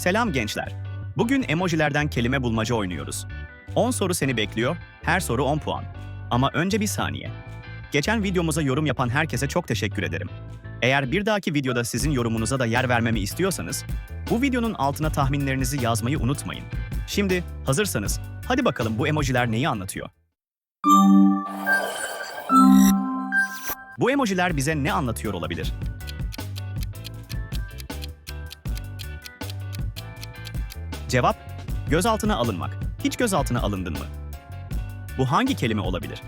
Selam gençler. Bugün emojilerden kelime bulmaca oynuyoruz. 10 soru seni bekliyor, her soru 10 puan. Ama önce bir saniye. Geçen videomuza yorum yapan herkese çok teşekkür ederim. Eğer bir dahaki videoda sizin yorumunuza da yer vermemi istiyorsanız, bu videonun altına tahminlerinizi yazmayı unutmayın. Şimdi hazırsanız, hadi bakalım bu emojiler neyi anlatıyor? Bu emojiler bize ne anlatıyor olabilir? Cevap, gözaltına alınmak. Hiç gözaltına alındın mı? Bu hangi kelime olabilir?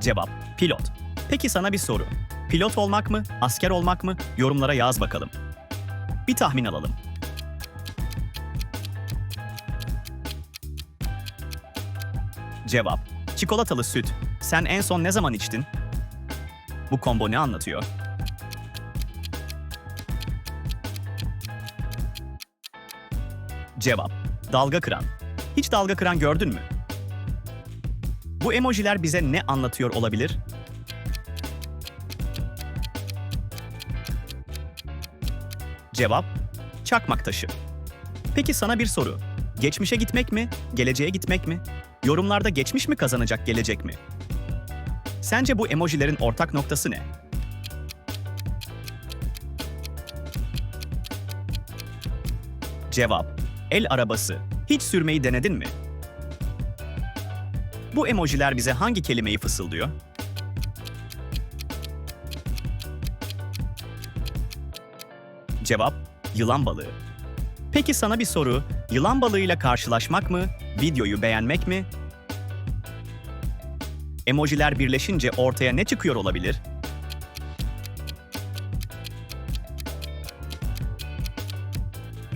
Cevap, pilot. Peki sana bir soru. Pilot olmak mı, asker olmak mı? Yorumlara yaz bakalım. Bir tahmin alalım. Cevap, çikolatalı süt. Sen en son ne zaman içtin? Bu kombo ne anlatıyor? Cevap, dalga kıran. Hiç dalga kıran gördün mü? Bu emojiler bize ne anlatıyor olabilir? Cevap, çakmak taşı. Peki sana bir soru. Geçmişe gitmek mi, geleceğe gitmek mi? Yorumlarda geçmiş mi kazanacak, gelecek mi? Sence bu emojilerin ortak noktası ne? Cevap, el arabası. Hiç sürmeyi denedin mi? Bu emojiler bize hangi kelimeyi fısıldıyor? Cevap, yılan balığı. Peki sana bir soru, yılan balığıyla karşılaşmak mı, videoyu beğenmek mi? Emojiler birleşince ortaya ne çıkıyor olabilir?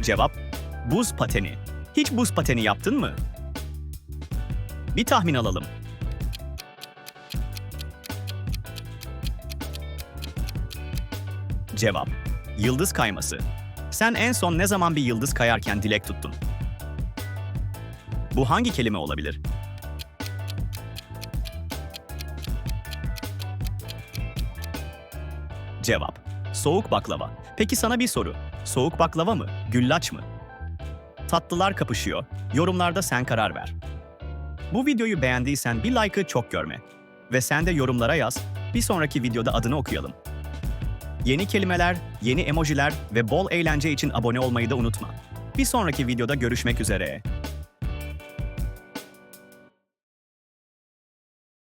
Cevap, buz pateni. Hiç buz pateni yaptın mı? Bir tahmin alalım. Cevap, yıldız kayması. Sen en son ne zaman bir yıldız kayarken dilek tuttun? Bu hangi kelime olabilir? Cevap, soğuk baklava. Peki sana bir soru. Soğuk baklava mı, güllaç mı? Tatlılar kapışıyor. Yorumlarda sen karar ver. Bu videoyu beğendiysen bir like'ı çok görme. Ve sen de yorumlara yaz, bir sonraki videoda adını okuyalım. Yeni kelimeler, yeni emojiler ve bol eğlence için abone olmayı da unutma. Bir sonraki videoda görüşmek üzere.